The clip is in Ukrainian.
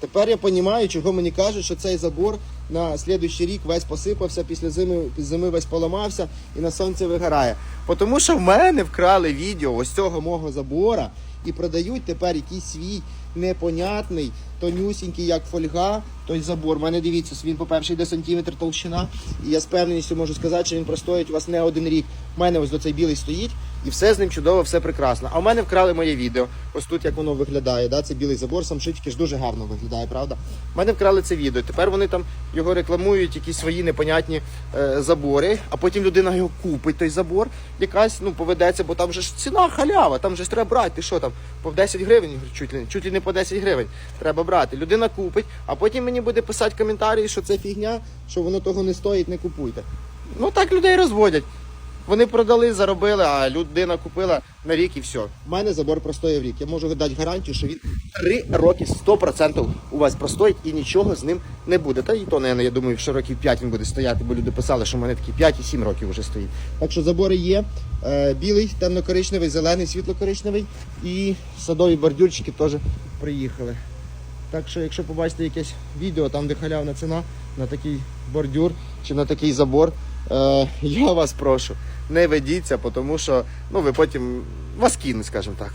Тепер я розумію, чого мені кажуть, що цей забор на слідуючий рік весь посипався, після зими, зими весь поламався і на сонці вигорає. Тому що в мене вкрали відео ось цього мого забора і продають тепер якийсь свій непонятний, тонюсінький, як фольга, той забор. У мене дивіться, він, по-перше, йде сантиметр толщина, і я з певністю можу сказати, що він простоїть у вас не один рік. У мене ось до цей білий стоїть, і все з ним чудово, все прекрасно. А в мене вкрали моє відео. Ось тут як воно виглядає. Да? Це білий забор, сам шитки ж дуже гарно виглядає, правда? У мене вкрали це відео. Тепер вони там його рекламують, якісь свої непонятні е, забори, а потім людина його купить, той забор, якась ну поведеться, бо там же ж ціна халява, там же ж треба брати. Ти що там? По 10 гривень, чуть ли, чуть ли не по 10 гривень треба брати. Людина купить, а потім мені буде писати коментарі, що це фігня, що воно того не стоїть, не купуйте. Ну так людей розводять. Вони продали, заробили, а людина купила на рік і все. У мене забор простоїв рік. Я можу дати гарантію, що він 3 роки 100% у вас простоїть і нічого з ним не буде. Та і то, наверное, я думаю, що років 5 він буде стояти, бо люди писали, що в мене такі 5 і 7 років вже стоїть. Так що забори є. Е, білий, темно-коричневий, зелений, світло-коричневий і садові бордюрчики теж приїхали. Так що, якщо побачите якесь відео, там де халявна ціна на такий бордюр чи на такий забор, е, я вас прошу, не ведіться, тому що ну, ви потім вас кинуть, скажімо так.